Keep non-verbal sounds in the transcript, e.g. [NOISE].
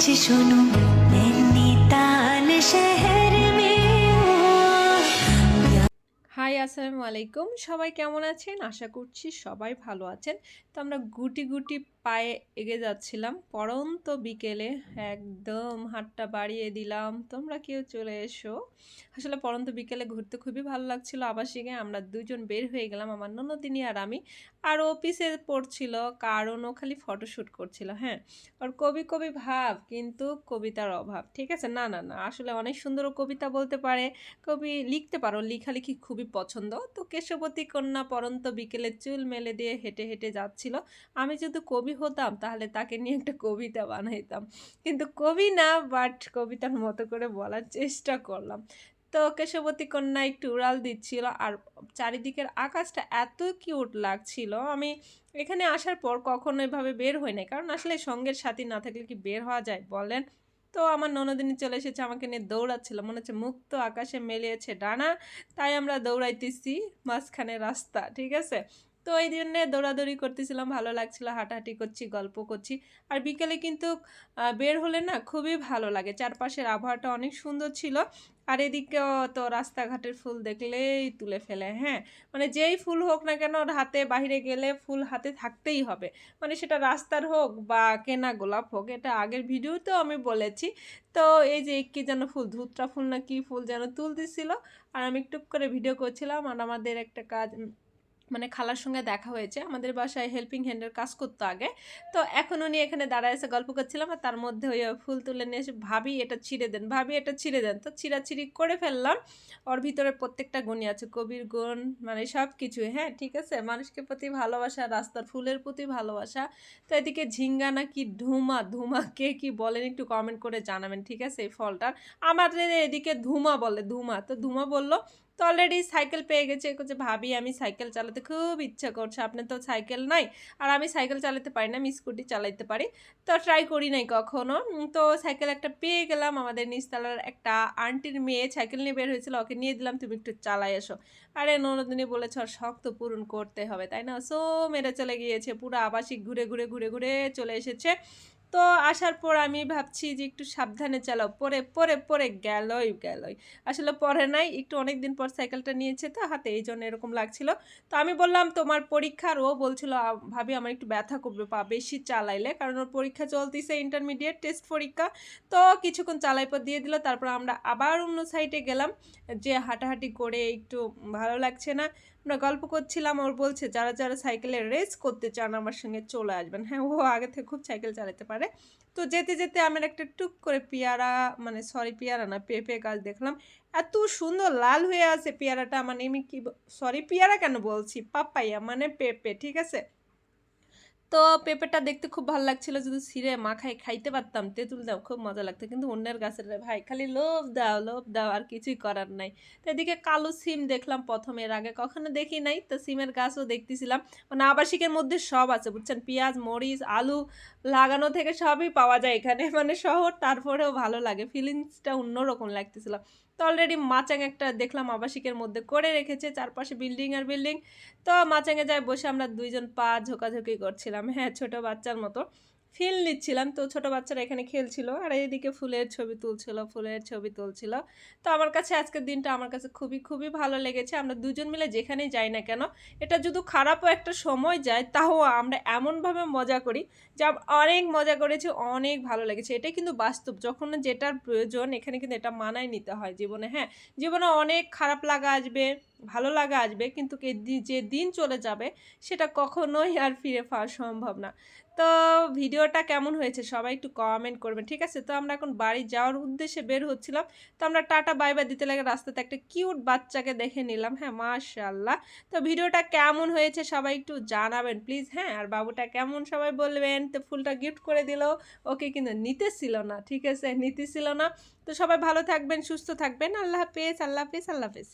सुनो नैनीताल शहर में হাই আসসালামু আলাইকুম সবাই কেমন আছেন আশা করছি সবাই ভালো আছেন তো আমরা গুটি গুটি পায়ে এগিয়ে যাচ্ছিলাম। পরন্ত বিকেলে একদম হাতটা বাড়িয়ে দিলাম, তোমরা কেউ চলে এসো। আসলে পরন্ত বিকেলে ঘুরতে খুবই ভালো লাগছিল। আবাসিকে আমরা দুজন বের হয়ে গেলাম, আমার ননদিনী আর আমি। আর অফিসে পড়ছিল, কারণ ও খালি ফটোশ্যুট করছিল হ্যাঁ। ওর কবি কবি ভাব, কিন্তু কবিতার অভাব, ঠিক আছে? না না না, আসলে অনেক সুন্দর কবিতা বলতে পারে। কবি লিখতে পারো লেখালেখি খুবই পছন্দ। তো কেশবতী কন্যা পরন্ত বিকেলে চুল মেলে দিয়ে হেঁটে হেঁটে যাচ্ছিল। আমি যদি কবি হতাম, তাহলে তাকে নিয়ে একটা কবিতা বানাইতাম। কিন্তু কবি না বাট কবিতার মতো করে বলার চেষ্টা করলাম। তো কেশবতী কন্যা একটু উড়াল দিচ্ছিল, আর চারিদিকের আকাশটা এত কিউট লাগছিল। আমি এখানে আসার পর কখনো এভাবে বের হই নাই। কারণ আসলে সঙ্গের সাথী না থাকলে কি বের হওয়া যায়, বলেন? তো আমার ননদিনী চলে এসেছে, আমাকে নিয়ে দৌড়াচ্ছিল। মনে হচ্ছে মুক্ত আকাশে মেলিয়েছে ডানা, তাই আমরা দৌড়াইতেছি মাঝখানে রাস্তা, ঠিক আছে? তো এই জন্যে দৌড়াদৌড়ি করতেছিলাম, ভালো লাগছিল, হাঁটাহাঁটি করছি, গল্প করছি। আর বিকেলে কিন্তু বের হলে না খুবই ভালো লাগে। চারপাশের আবহাওয়াটা অনেক সুন্দর ছিল। আর এদিকেও তো রাস্তাঘাটের ফুল দেখলেই তুলে ফেলে হ্যাঁ? মানে যেই ফুল হোক না কেন হাতে বাইরে গেলে ফুল হাতে থাকতেই হবে। মানে সেটা রাস্তার হোক বা কেনা গোলাপ হোক, এটা আগের ভিডিওতেও আমি বলেছি। তো এই যে কি যেন ফুল, ধুতরা ফুল না কি ফুল যেন তুলতেছিল। আর আমি একটু করে ভিডিও করছিলাম, আর আমাদের একটা কাজ মানে খালার সঙ্গে দেখা হয়েছে। আমাদের বাসায় হেল্পিং হ্যান্ডের কাজ করতো আগে। তো এখন উনি এখানে দাঁড়ায় এসে গল্প করছিলাম আর তার মধ্যে ওই ফুল তুলে নিয়ে এসে, ভাবি, এটা ছিঁড়ে দেন, ভাবি, এটা ছিঁড়ে দেন। তো ছিঁড়াছিঁড়ি করে ফেললাম। ওর ভিতরে প্রত্যেকটা গুণই আছে, কবির গুণ মানে সব কিছুই হ্যাঁ ঠিক আছে? মানুষকে প্রতি ভালোবাসা, রাস্তার ফুলের প্রতি ভালোবাসা। তো এদিকে ঝিঙ্গা না কি ধুমা ধুমা, কে কি বলেন একটু কমেন্ট করে জানাবেন, ঠিক আছে, এই ফলটার? আমাদের এদিকে ধুমা বলে, ধুমা। তো ধুমা বলল তো অলরেডি সাইকেল পেয়ে গেছে। যে ভাবি, আমি সাইকেল চালাতে খুব ইচ্ছা করছে। আপনার তো সাইকেল নাই, আর আমি সাইকেল চালাতে পারি না, আমি স্কুটি চালাতে পারি। তো ট্রাই করি নাই কখনো। তো সাইকেল একটা পেয়ে গেলাম। আমাদের নিচতলার একটা আন্টির মেয়ে সাইকেল নিয়ে বের হয়েছিল। ওকে নিয়ে দিলাম, তুমি একটু চালাই এসো। আরে ননদিনী বলেছ, ওর শখ তো পূরণ করতে হবে। তাই না? সো মেরে চলে গিয়েছে। পুরো আবাসিক ঘুরে ঘুরে ঘুরে ঘুরে চলে এসেছে। তো আসার পর আমি ভাবছি যে একটু সাবধানে চালাও। পরে পরে পরে গেলই গেলই। আসলে পরে নাই একটু অনেক দিন পর সাইকেলটা নিয়েছে তো হাতে এই জন্য এরকম লাগছিল। তো আমি বললাম তোমার পরীক্ষার ও বলছিল "আ, ভাবি আমার একটু ব্যথা করবে পা বেশি চালাইলে। কারণ ওর পরীক্ষা চলতেছে ইন্টারমিডিয়েট টেস্ট পরীক্ষা। তো কিছুক্ষণ চালাই পর দিয়ে দিল তারপর আমরা আবার অন্য সাইডে গেলাম। যে হাঁটাহাঁটি করে একটু ভালো লাগছে না। আমরা গল্প করছিলাম, ওর বলছে, যারা যারা সাইকেলে রেস করতে চান, আমার সঙ্গে চলে আসবেন। হ্যাঁ ও আগে থেকে খুব সাইকেল চালাতে পারে। তো যেতে যেতে আমার একটা টুক করে পেয়ারা মানে সরি, পেয়ারা না, পেঁপে গাছ দেখলাম। এত সুন্দর লাল হয়ে আছে পেয়ারাটা মানে আমি কি সরি, পেয়ারা কেন বলছি? পাপাইয়া মানে পেঁপে, ঠিক আছে? তো পেঁপেটা দেখতে খুব ভালো লাগছিল। যদি ছিঁড়ে মাখায় খাইতে পারতাম, তেঁতুল দাও, খুব মজা লাগতো। কিন্তু অন্যের গাছের ভাই, খালি লোভ দাও লোভ দাও, আর কিছুই করার নাই। তো এদিকে কালো সিম দেখলাম প্রথম, এর আগে কখনো দেখি নাই। তো সিমের গাছও দেখতেছিলাম। মানে আবাসিকের মধ্যে সব আছে, বুঝছেন? পেঁয়াজ, মরিচ, আলু লাগানো থেকে সবই পাওয়া যায় এখানে। [LAUGHS] মানে শহর, তারপরেও ভালো লাগে। ফিলিংসটা অন্যরকম লাগতেছিল। তো অলরেডি মাচাং একটা দেখলাম আবাসিকের মধ্যে করে রেখেছে, চারপাশে বিল্ডিং আর বিল্ডিং। তো মাচাঙে যায় বসে আমরা দুইজন পা ঝোকাঝুকি করছিলাম। হ্যাঁ ছোট বাচ্চার মতো। ফিল নিচ্ছিলাম। তো ছোট বাচ্চারা এখানে খেলছিল আর এইদিকে ফুলের ছবি তুলছিল, ফুলের ছবি তুলছিল। তো আমার কাছে আজকের দিনটা আমার কাছে খুবই খুবই ভালো লেগেছে। আমরা দুজন মিলে যেখানেই যাই না কেন, এটা যদি খারাপও একটা সময় যায়, তাও আমরা এমনভাবে মজা করি যা অনেক মজা করেছি, অনেক ভালো লেগেছে। এটাই কিন্তু বাস্তব। যখন যেটার প্রয়োজন, এখানে কিন্তু এটা মানায় নিতে হয় জীবনে। হ্যাঁ জীবনে অনেক খারাপ লাগা আসবে। ভালো লাগা আসবে, কিন্তু যে দিন চলে যাবে সেটা কখনোই আর ফিরে পাওয়া সম্ভব না। তো ভিডিওটা কেমন হয়েছে সবাই একটু কমেন্ট করবেন, ঠিক আছে? তো আমরা এখন বাড়ি যাওয়ার উদ্দেশ্যে বের হচ্ছিলাম, তো আমরা টাটা বাই বাই দিতে লাগে রাস্তাতে একটা কিউট বাচ্চাকে দেখে নিলাম হ্যাঁ মাশাল্লাহ তো ভিডিওটা কেমন হয়েছে সবাই একটু জানাবেন প্লিজ হ্যাঁ আর বাবুটা কেমন সবাই বলবেন? তো ফুলটা গিফট করে দিল, ওকে কিন্তু নিতেছিল না, ঠিক আছে? নিতেছিল না। তো সবাই ভালো থাকবেন, সুস্থ থাকবেন, আল্লাহ হাফেজ আল্লাহ হাফেজ আল্লাহ হাফেজ।